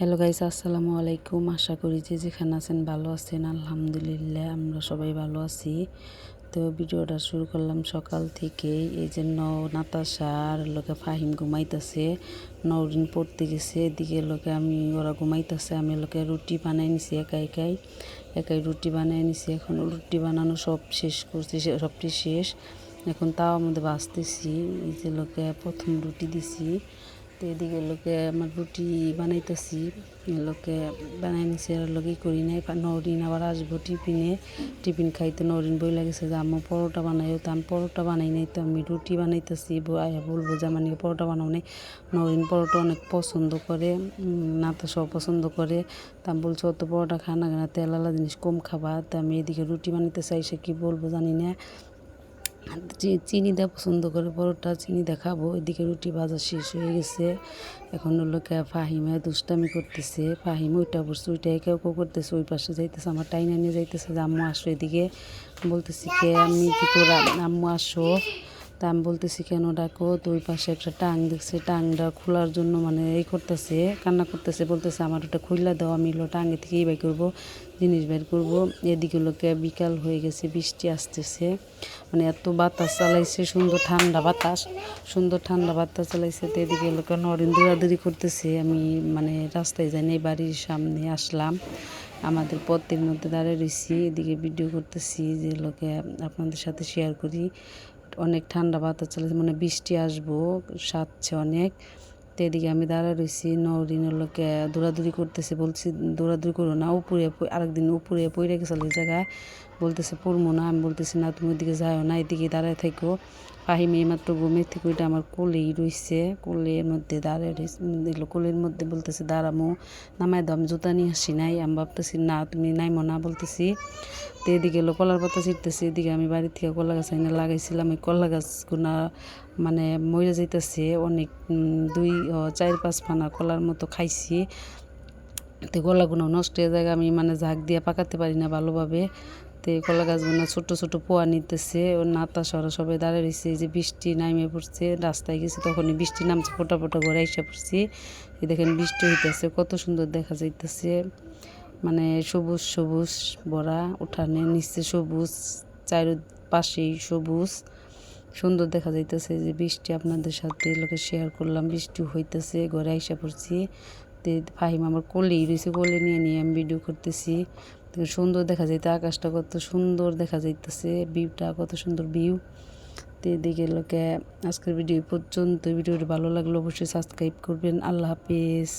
Hello guys আসসালামু আলাইকুম। আশা করি যে যেখানে আছেন ভালো আছেন। আলহামদুলিল্লাহ, আমরা সবাই ভালো আছি। তো ভিডিওটা শুরু করলাম সকাল থেকেই। এই যে ন নাতাশা আর লোকে ফাহিম ঘুমাইতেছে। নরিন পড়তে গেছে। এদিকে লোকে আমি, ওরা ঘুমাইতেছে। আমি লোকে রুটি বানাই নিছি একাই একাই। একাই রুটি বানাই নিছি। এখন রুটি বানানো সব শেষ করছি সবটি শেষ। এখন তাও আমাদের বাঁচতেছি এই যে লোকে প্রথম রুটি দিছি। তো এদিকে লোকে আমার রুটি বানাইতেছি। লোকে বানাই নিছে আর লোকে করি নাই। নরিন আবার আসব টিফিনে। টিফিন খাইতে নরিন বই লাগেছে যে, আম্মু, পরোটা বানাইও তো। আমি পরোটা বানাই নাই তো আমি রুটি বানাইতেছি। ব- আয়া বলব যে, আমার পরোটা বানাও নাই। নরিন পরোটা অনেক পছন্দ করে। না তো সব পছন্দ করে। তা আমি বলছি, অত পরোটা খা না তেল আলা জিনিস কম খাবা। তা আমি এদিকে রুটি বানাইতে চাই, সে কী বলব জানি না। চিনি দেওয়া পছন্দ করে, পরোটা চিনি দেখাবো। খাব এদিকে রুটি ভাজা শেষ হয়ে গেছে। এখন হলো কে ফাহিমে দুষ্টামি করতেছে। ফাহিম ওইটা বসছে ওইটাই কেউ কেউ করতেছে, ওই পাশে যাইতেছে, আমার টাইনা নিয়ে যাইতেছে যে, আম্মু আসো এদিকে। বলতেছি কে, আমি কি করে আম্মু আসো? তা আমি বলতেছি, কেন ডাকো? তো ওই পাশে একটা টাং দেখছে, টাংটা খোলার জন্য মানে এই করতেছে, কান্না করতেছে, বলতেছে, আমার ওটা খুললা দাও, আমি হলো টাঙ্গে থেকেই বাই করব, জিনিস বের করব। এদিকে লোকে বিকাল হয়ে গেছে, বৃষ্টি আসতেছে। মানে এত বাতাস চালাইছে, সুন্দর ঠান্ডা বাতাস, সুন্দর ঠান্ডা বাতাস চালাইছে। তো এদিকে লোকে নরেন দৌড়াদৌড়ি করতেছে, আমি মানে রাস্তায় এই বাড়ির সামনে আসলাম। আমাদের পথের মধ্যে দাঁড়িয়ে রয়েছি এদিকে ভিডিও করতেছি যে লোকে আপনাদের সাথে শেয়ার করি। অনেক ঠান্ডা বাতাস চলেছে মানে বৃষ্টি আসব সাচ্ছে অনেক। তো এদিকে আমি দাঁড়া রয়েছি নরিনের লোকে দৌড়াদৌড়ি করতেছে, বলছি, দৌড়াদৌড়ি করো না, উপরে আরেকদিন উপরে পড়ে গেছিল এই জায়গায়। বলতেছে পড়ব না। আমি বলতেছি, না, তুমি ওইদিকে যাও না, এদিকে দাঁড়ায় থাকো ফাহিম এইমাত্র ঘুমের থেকে ওইটা আমার কোলেই রইছে, কোলের মধ্যে দাঁড়ায় রয়েছে কোলের মধ্যে বলতেছে, দাঁড়ামো। নামায় দাম, জুতা নিয়ে আসি নাই। আমি ভাবতেছি, না, তুমি নাইমো না, বলতেছি। তো এদিকে কলার পাতা ছিটতেছে এদিকে আমি বাড়ি থেকে কলা গাছ এনে লাগাইছিলাম এই কলা গাছগুলা মানে মরে যাইতেছে, অনেক দুই চার, পাঁচ ফানা কলার মতো খাইছি। তো কলাগুলো নষ্ট হয়ে যায়, আমি মানে ঝাঁক দিয়ে পাকাতে পারি না ভালোভাবে। তো কলা গাছগুলো ছোটো ছোটো পোয়া নিতেছে, ওর নাতা সরা সবাই দাঁড়িয়ে রয়েছে যে বৃষ্টি নামে পড়ছে, রাস্তায় গেছে, তখনই বৃষ্টি নামছে, ফোটা ফোটা ঘরে এসে পড়ছি। এই দেখেন বৃষ্টি হইতেছে, কত সুন্দর দেখা যাইতেছে। মানে সবুজ সবুজ ভরা উঠানে, নিচে সবুজ চার পাশেই সবুজ। সুন্দর দেখা যাইতেছে যে বৃষ্টি আপনাদের সাথে লোকে শেয়ার করলাম, বৃষ্টি হইতেছে, ঘরে আইসা পড়ছি। তে ফাহিম আমার কোলেই রয়েছে কোলে নিয়ে নিয়ে আমি ভিডিও করতেছি। তো সুন্দর দেখা যাইতে, আকাশটা কত সুন্দর দেখা যাইতেছে ভিউটা কত সুন্দর ভিউ তো এদিকে লোকে আজকের ভিডিও পর্যন্ত ভিডিওটি ভালো লাগলে অবশ্যই সাবস্ক্রাইব করবেন। আল্লাহ হাফিজ।